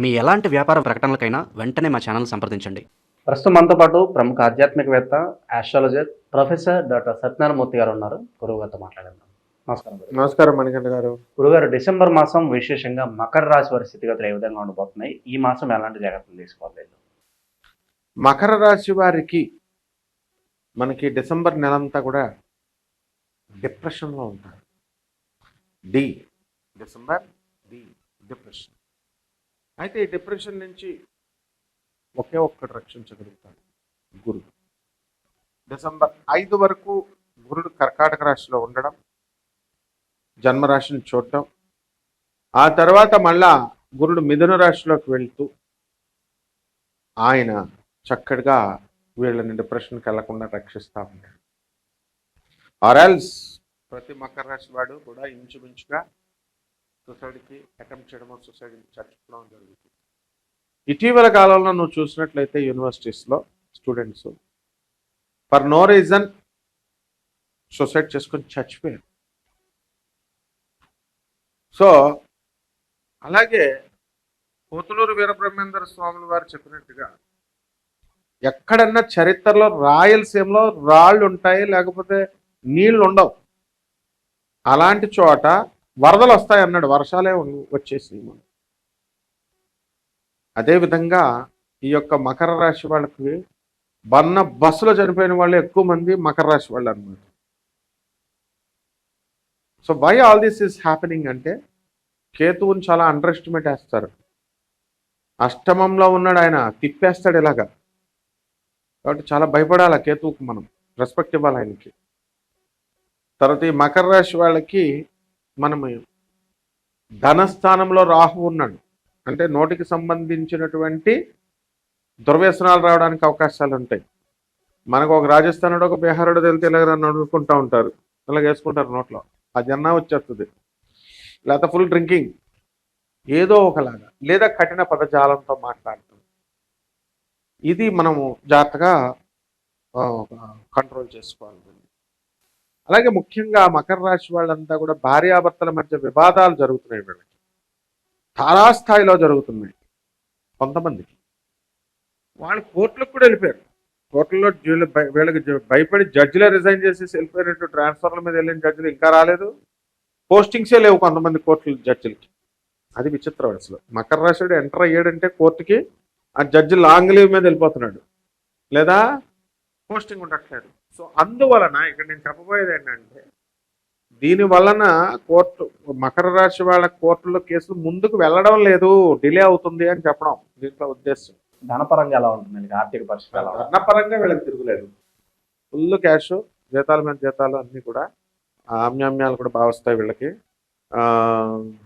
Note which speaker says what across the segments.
Speaker 1: మీ ఎలాంటి వ్యాపార ప్రకటనలకైనా వెంటనే మా ఛానల్ సంప్రదించండి.
Speaker 2: ప్రస్తుతం మనతో పాటు ప్రముఖ ఆధ్యాత్మికవేత్త ఆస్ట్రాలజర్ ప్రొఫెసర్ డాక్టర్ సత్యనారాయణమూర్తి గారు ఉన్నారు. గురువు గారితో మాట్లాడదాం. నమస్కారం.
Speaker 3: నమస్కారం మణికంఠ గారు.
Speaker 2: గురుగారు డిసెంబర్ మాసం విశేషంగా మకర రాశి వారి స్థితిగతులు ఏ విధంగా ఉండబోతున్నాయి? ఈ మాసం ఎలాంటి జాగ్రత్తలు తీసుకోవాలి
Speaker 3: మకర రాశి వారికి మనకి డిసెంబర్ నెలంతా కూడా డిప్రెషన్లో ఉంటారు. D December D depression. అయితే ఈ డిప్రెషన్ నుంచి ఒకే ఒక్కటి రక్షించగలుగుతాడు గురుడు. డిసెంబర్ ఐదు వరకు గురుడు కర్కాటక రాశిలో ఉండడం జన్మరాశిని చూడటం ఆ తర్వాత మళ్ళా గురుడు మిథున రాశిలోకి వెళ్తూ ఆయన చక్కగా వీళ్ళని డిప్రెషన్కి వెళ్ళకుండా రక్షిస్తూ ఉంటాడు. ఆర్ఎల్స్ ప్రతి మకర రాశి వాడు కూడా ఇంచుమించుగా సొసైటీకి అటెంప్ట్ చేయడము సొసైటీకి చచ్చిపోవడం జరుగుతుంది. ఇటీవల కాలంలో నువ్వు చూసినట్లయితే యూనివర్సిటీస్లో students for no reason suicide చేసుకొని చచ్చిపోయారు. సో అలాగే పోతులూరు వీరబ్రహ్మేంద్ర స్వాములు వారు చెప్పినట్టుగా ఎక్కడన్నా చరిత్రలో రాయలసీమలో రాళ్ళు ఉంటాయి లేకపోతే నీళ్ళు ఉండవు. అలాంటి చోట వరదలు వస్తాయి అన్నాడు. వర్షాలే ఉం- వచ్చేసి అదేవిధంగా ఈ యొక్క మకర రాశి వాళ్ళకి బన్న బస్సులో చనిపోయిన వాళ్ళు ఎక్కువ మంది మకర రాశి వాళ్ళు అనమాట so why all this is happening అంటే కేతువుని చాలా అండర్ ఎస్టిమేట్ వేస్తారు. అష్టమంలో ఉన్నాడు ఆయన. తిప్పేస్తాడు ఇలాగా. కాబట్టి చాలా భయపడాలి కేతువుకు కేతువుకి మనం. రెస్పెక్ట్ ఇవ్వాలి ఆయనకి. తర్వాత ఈ మకర రాశి వాళ్ళకి మనం ధనస్థానంలో రాహు ఉన్నాడు. అంటే నోటికి సంబంధించినటువంటి దుర్వ్యసనాలు రావడానికి అవకాశాలు ఉంటాయి. మనకు ఒక రాజస్థానుడు ఒక బీహారుడు తెలితే ఇలాగ నడుకుంటూ ఉంటారు. ఇలాగ వేసుకుంటారు నోట్లో. ఆ జన్నా వచ్చేస్తుంది. లేకపోతే ఫుల్ డ్రింకింగ్ ఏదో ఒకలాగా. లేదా కఠిన పదజాలంతో మాట్లాడటం. ఇది మనము జాగ్రత్తగా కంట్రోల్ చేసుకోవాలి. అలాగే ముఖ్యంగా మకర రాశి వాళ్ళంతా కూడా భార్యాభర్తల మధ్య వివాదాలు జరుగుతున్నాయి వీళ్ళకి. తారాస్థాయిలో జరుగుతున్నాయి. కొంతమందికి. వాళ్ళు కోర్టులకు కూడా వెళ్ళిపోయారు. కోర్టులో వీళ్ళకి భయపడి జడ్జిలే రిజైన్ చేసి వెళ్ళిపోయినట్టు ట్రాన్స్ఫర్ల మీద వెళ్ళిన జడ్జిలు ఇంకా రాలేదు. పోస్టింగ్సే లేవు కొంతమంది కోర్టుల జడ్జిలకి. అది విచిత్ర వయసులో. మకర రాశుడు ఎంటర్ అయ్యాడంటే కోర్టుకి ఆ జడ్జి లాంగ్ లీవ్ మీద వెళ్ళిపోతున్నాడు. లేదా పోస్టింగ్ ఉండట్లేదు. సో అందువలన ఇక్కడ నేను చెప్పబోయేది ఏంటంటే దీని వలన కోర్టు మకర రాశి వాళ్ళ కోర్టులో కేసులు ముందుకు వెళ్ళడం లేదు డిలే అవుతుంది అని చెప్పడం దీంట్లో ఉద్దేశం.
Speaker 2: ధనపరంగా ఎలా ఉంటుంది? ఆర్థిక పరిస్థితి ఎలా
Speaker 3: ధనపరంగా వీళ్ళకి తిరుగులేదు. ఫుల్ క్యాష్ జీతాల మీద జీతాలు అన్నీ కూడా ఆమ్యామ్యాలు కూడా బాగా వస్తాయి వీళ్ళకి.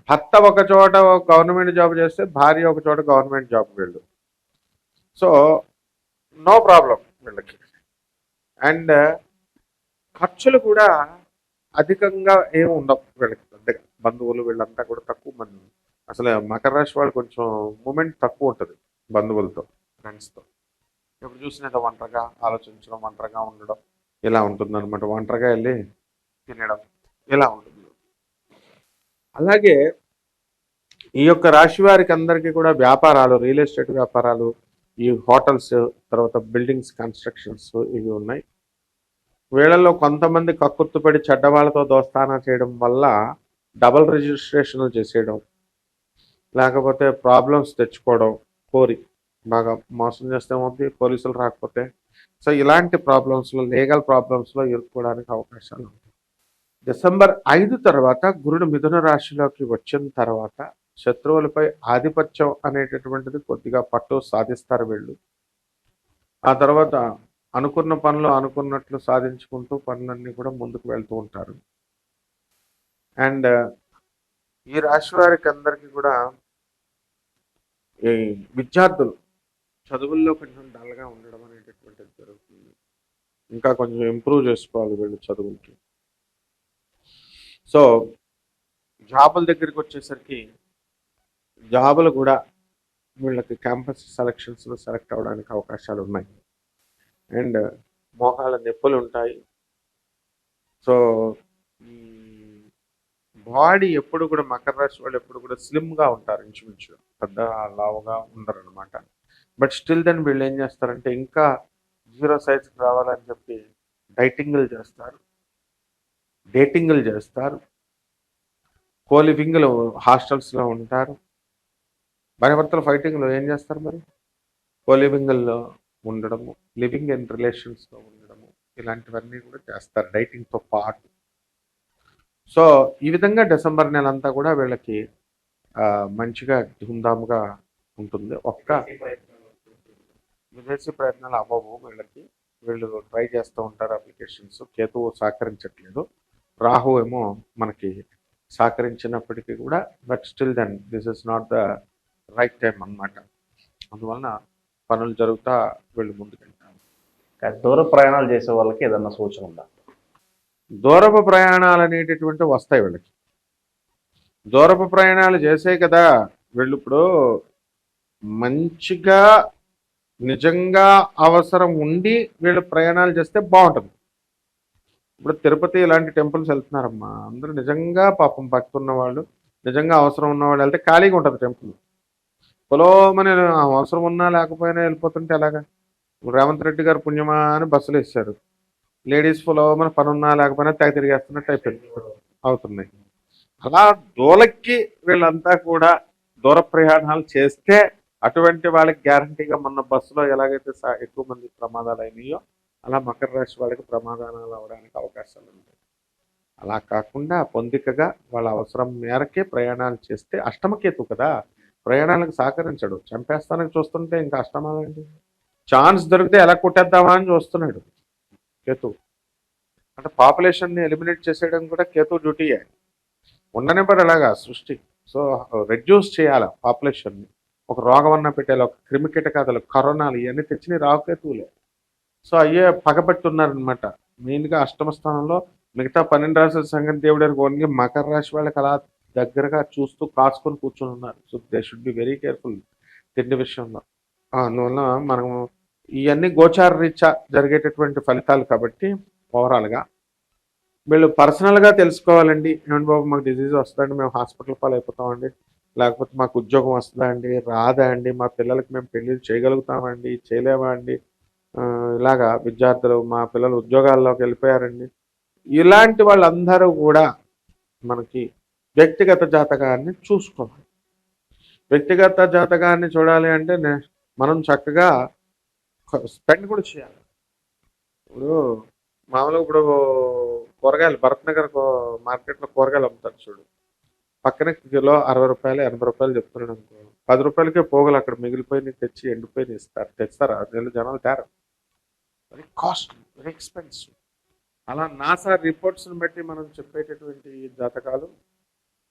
Speaker 3: భర్త ఒక చోట గవర్నమెంట్ జాబ్ చేస్తే భార్య ఒక చోట గవర్నమెంట్ జాబ్ వీళ్ళు. సో నో ప్రాబ్లం వీళ్ళకి. అండ్ ఖర్చులు కూడా అధికంగా ఏమి ఉండవు వీళ్ళకి. పెద్దగా బంధువులు వీళ్ళంతా కూడా తక్కువ మంది. అసలు మకర రాశి వాళ్ళు కొంచెం మూమెంట్ తక్కువ ఉంటుంది బంధువులతో ఫ్రెండ్స్తో. ఎప్పుడు చూసినట్టు ఒంటరిగా ఆలోచించడం ఒంటరిగా ఉండడం ఇలా ఉంటుంది అనమాట ఒంటరిగా వెళ్ళి తినడం ఇలా ఉంటుంది. అలాగే ఈ యొక్క రాశి వారికి అందరికీ కూడా వ్యాపారాలు రియల్ ఎస్టేట్ వ్యాపారాలు ఈ హోటల్స్ తర్వాత బిల్డింగ్స్ కన్స్ట్రక్షన్స్ ఇవి ఉన్నాయి. వీళ్ళల్లో కొంతమంది కక్కుర్తుపడి చెడ్డవాళ్ళతో దోస్తానా చేయడం వల్ల డబల్ రిజిస్ట్రేషన్లు చేసేయడం లేకపోతే ప్రాబ్లమ్స్ తెచ్చుకోవడం కోరి బాగా మోసం చేస్తే ఉంది పోలీసులు రాకపోతే. సో ఇలాంటి ప్రాబ్లమ్స్లో లీగల్ ప్రాబ్లమ్స్లో ఇరుక్కోవడానికి అవకాశాలు ఉంటాయి. డిసెంబర్ ఐదు తర్వాత గురుడు మిథున రాశిలోకి వచ్చిన తర్వాత శత్రువులపై ఆధిపత్యం అనేటటువంటిది కొద్దిగా పట్టు సాధిస్తారు వీళ్ళు. ఆ తర్వాత అనుకున్న పనులు అనుకున్నట్లు సాధించుకుంటూ పనులన్నీ కూడా ముందుకు వెళ్తూ ఉంటారు. అండ్ ఈ రాశి వారికి అందరికీ కూడా ఈ విద్యార్థులు చదువుల్లో కొంచెం డల్గా ఉండడం అనేటటువంటిది జరుగుతుంది. ఇంకా కొంచెం ఇంప్రూవ్ చేసుకోవాలి వీళ్ళు చదువులకి. సో జాబుల దగ్గరికి వచ్చేసరికి జాబులు కూడా వీళ్ళకి క్యాంపస్ సెలక్షన్స్లో సెలెక్ట్ అవ్వడానికి అవకాశాలు ఉన్నాయి. అండ్ మోకాళ్ళ నొప్పులు ఉంటాయి. సో ఈ బాడీ ఎప్పుడు కూడా మకర రాశి వాళ్ళు ఎప్పుడు కూడా స్లిమ్గా ఉంటారు ఇంచుమించు. పెద్ద లావుగా ఉండరు అనమాట బట్ స్టిల్ దెన్ వీళ్ళు ఏం చేస్తారంటే ఇంకా జీరో సైజ్ రావాలని చెప్పి డైటింగ్లు చేస్తారు. డేటింగ్లు చేస్తారు. కోలివింగ్లు హాస్టల్స్లో ఉంటారు. భార్యాభర్తల ఫైటింగ్లో ఏం చేస్తారు మరి? కోలివింగ్ల్లో ఉండడము లివింగ్ ఇన్ రిలేషన్స్లో ఉండడము ఇలాంటివన్నీ కూడా చేస్తారు డైటింగ్తో పాటు. సో ఈ విధంగా డిసెంబర్ నెల అంతా కూడా వీళ్ళకి మంచిగా ధూమ్ధామ్గా ఉంటుంది. ఒక్క విదేశీ ప్రయత్నాలు అవ్వవు వీళ్ళకి. వీళ్ళు ట్రై చేస్తూ ఉంటారు అప్లికేషన్స్. కేతువు సహకరించట్లేదు. రాహు ఏమో మనకి సహకరించినప్పటికీ కూడా but still then this is not the right time అన్నమాట. అందువలన పనులు జరుగుతా వీళ్ళు ముందుకెళ్తారు.
Speaker 2: దూర ప్రయాణాలు చేసే వాళ్ళకి ఏదన్నా సూచన ఉందా?
Speaker 3: దూరపు ప్రయాణాలు అనేటటువంటి వస్తాయి వీళ్ళకి. దూరపు ప్రయాణాలు చేసే కదా వీళ్ళు ఇప్పుడు మంచిగా నిజంగా అవసరం ఉండి వీళ్ళు ప్రయాణాలు చేస్తే బాగుంటుంది. ఇప్పుడు తిరుపతి ఇలాంటి టెంపుల్స్ వెళ్తున్నారమ్మా. అందరూ నిజంగా పాపం భక్తి ఉన్న వాళ్ళు నిజంగా అవసరం ఉన్న వాళ్ళు వెళ్తే ఖాళీగా ఉంటుంది టెంపుల్. పొలోమని అవసరం ఉన్నా లేకపోయినా వెళ్ళిపోతుంటే ఎలాగా? రేవంత్ రెడ్డి గారు పుణ్యమా అని బస్సులు వేస్తారు లేడీస్ పొలోమని పని ఉన్నా లేకపోయినా తెగ తిరిగేస్తున్నట్టు అయిపోయింది. అవుతున్నాయి. అలా దూలకి వీళ్ళంతా కూడా దూర ప్రయాణాలు చేస్తే అటువంటి వాళ్ళకి గ్యారంటీగా మొన్న బస్సులో ఎలాగైతే సా- ఎక్కువ మంది ప్రమాదాలు అయినాయో అలా మకర రాశి వాళ్ళకి ప్రమాదాలు అవడానికి అవకాశాలు ఉంటాయి అలా కాకుండా పొందికగా వాళ్ళ అవసరం మేరకే ప్రయాణాలు చేస్తే అష్టమకేతు కదా? ప్రయాణాలకు సహకరించడు. చంపేస్తానికి చూస్తుంటే ఇంకా అష్టమాలండి ఛాన్స్ దొరికితే ఎలా కొట్టేద్దామా అని చూస్తున్నాడు కేతు. అంటే పాపులేషన్ని ఎలిమినేట్ చేసేయడం కూడా కేతు డ్యూటీయే ఉండనివ్వరు అలాగా సృష్టి. సో రెడ్యూస్ చేయాలి పాపులేషన్ని? ఒక రోగం అన్న పెట్టాలి ఒక క్రిమికీటకాదులు కరోనాలు ఇవన్నీ తెచ్చినవి రాకేతువులే సో అయ్యే పగబట్టి ఉన్నారనమాట మెయిన్గా అష్టమ స్థానంలో మిగతా పన్నెండు రాశుల సంగతి దేవుడు ఓన్లీ మకర రాశి వాళ్ళకి అలా దగ్గరగా చూస్తూ కాచుకొని కూర్చొని ఉన్నారు. So they should be very careful తిండి విషయంలో. అందువల్ల మనము ఇవన్నీ గోచార రీత్యా జరిగేటటువంటి ఫలితాలు కాబట్టి ఓవరాల్గా. వీళ్ళు పర్సనల్గా తెలుసుకోవాలండి. ఏమండి బాబు మాకు డిజీజ్ వస్తుందండి మేము హాస్పిటల్ పాలైపోతామండి. లేకపోతే మాకు ఉద్యోగం వస్తుందా అండి రాదా అండి మా పిల్లలకి మేము పెళ్ళిళ్ళు చేయగలుగుతామండి చేయలేమా అండి ఇలాగా విద్యార్థులు మా పిల్లలు ఉద్యోగాల్లోకి వెళ్ళిపోయారండి. ఇలాంటి వాళ్ళందరూ కూడా మనకి వ్యక్తిగత జాతకాన్ని చూసుకోవాలి. వ్యక్తిగత జాతకాన్ని చూడాలి అంటే మనం చక్కగా స్పెండ్ కూడా చేయాలి. ఇప్పుడు మామూలుగా ఇప్పుడు కూరగాయలు భరత్ నగర్ మార్కెట్లో కూరగాయలు అమ్ముతారు చూడు. పక్కన కిలో అరవై రూపాయలు ఎనభై రూపాయలు చెప్తున్నాడు అనుకో. పది రూపాయలకే పోగలు అక్కడ మిగిలిపోయి తెచ్చి ఎండిపోయి ఇస్తారు తెస్తారు? అదే జనాలు they're very costly very expensive అలా నాసా రిపోర్ట్స్ని బట్టి మనం చెప్పేటటువంటి జాతకాలు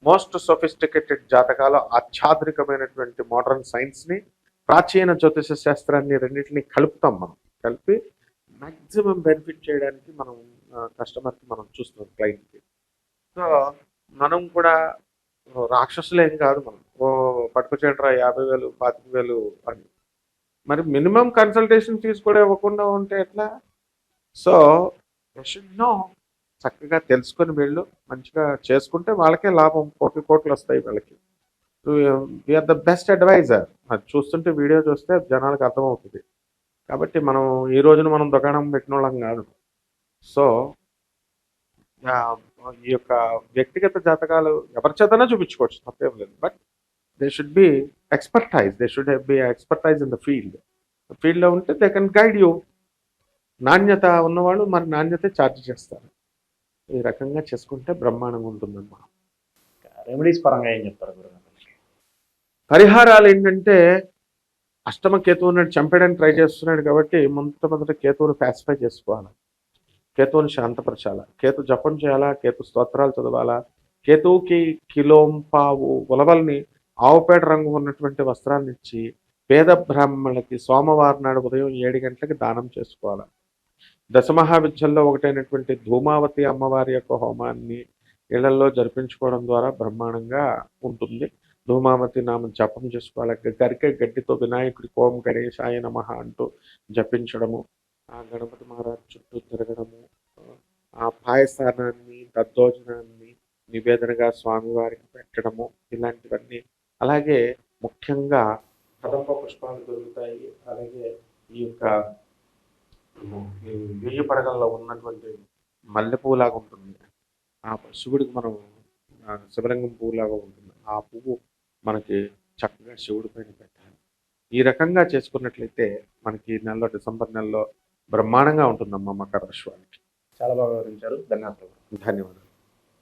Speaker 3: మోస్ట్ సొఫిస్టికేటెడ్ జాతకాలు అత్యాధునికమైనటువంటి మోడర్న్ సైన్స్ని ప్రాచీన జ్యోతిష శాస్త్రాన్ని రెండింటిని కలుపుతాం మనం. కలిపి మ్యాక్సిమం బెనిఫిట్ చేయడానికి మనం కస్టమర్కి మనం చూస్తున్నాం క్లయింట్కి. సో మనం కూడా రాక్షసులేం కాదు మనం. ఓ పట్టుకుచేటరా యాభై వేలు పాతిక వేలు అని. మరి మినిమం కన్సల్టేషన్ ఫీజు కూడా ఇవ్వకుండా ఉంటే ఎట్లా? సో షుడ్ నో చక్కగా తెలుసుకొని వీళ్ళు మంచిగా చేసుకుంటే వాళ్ళకే లాభం. కోటి కోట్లు వస్తాయి వాళ్ళకి. వీఆర్ ద బెస్ట్ అడ్వైజర్ అది చూస్తుంటే వీడియో చూస్తే జనాలకు అర్థమవుతుంది. కాబట్టి మనం ఈ రోజున మనం దుకాణం పెట్టిన వాళ్ళం కాదు. సో ఈ యొక్క వ్యక్తిగత జాతకాలు ఎవరి చేతనా చూపించుకోవచ్చు తప్పేం లేదు. But they should be expertise they should be expertise in the field ఫీల్డ్లో ఉంటే దే కెన్ గైడ్ యూ నాణ్యత ఉన్నవాళ్ళు మరి నాణ్యత ఛార్జ్ చేస్తారు. ఈ రకంగా చేసుకుంటే బ్రహ్మాండంగా ఉంటుందన్నమాట.
Speaker 2: రెమెడీస్ పరంగా ఏం చెప్తారు
Speaker 3: పరిహారాలు ఏంటంటే అష్టమ కేతువుని చంపేయడానికి ట్రై చేస్తున్నాడు కాబట్టి మొదట మొదట కేతువుని పాసిఫై చేసుకోవాలి. కేతువుని శాంతపరచాలా? కేతు జపం చేయాలా? కేతు స్తోత్రాలు చదవాలా? కేతువుకి కిలోంపావు ఉలవల్ని ఆవుపేట రంగు ఉన్నటువంటి వస్త్రాన్ని ఇచ్చి పేద బ్రాహ్మణులకి సోమవారం నాడు ఉదయం ఏడు గంటలకి దానం చేసుకోవాలి? దశమహావిద్యల్లో ఒకటైనటువంటి ధూమావతి అమ్మవారి యొక్క హోమాన్ని ఇళ్ళలో జరిపించుకోవడం ద్వారా బ్రహ్మాండంగా ఉంటుంది. ధూమావతి నామం జపం చేసుకోవాలి. గరికే గడ్డితో వినాయకుడి ఓం గణేశాయ నమ అంటూ జపించడము ఆ గణపతి మహారాజ్ చుట్టూ తిరగడము ఆ పాయసానాన్ని దద్దోజనాన్ని నివేదనగా స్వామివారికి పెట్టడము ఇలాంటివన్నీ. అలాగే ముఖ్యంగా కదంబ పుష్పాలు దొరుకుతాయి. అలాగే ఈ యొక్క వెయ్యి పడగల్లో ఉన్నటువంటి మల్లెపూలాగా ఉంటుంది. ఆ శివుడికి మనం ఆ శివలింగం పువ్వులాగా ఉంటుంది. ఆ పువ్వు మనకి చక్కగా శివుడి పైన పెట్టాలి. ఈ రకంగా చేసుకున్నట్లయితే మనకి నెలలో డిసెంబర్ నెలలో బ్రహ్మాండంగా ఉంటుందమ్మా మకర రాశి వాళ్ళకి.
Speaker 2: చాలా బాగా వివరించారు. ధన్యవాదాలు.
Speaker 3: ధన్యవాదాలు.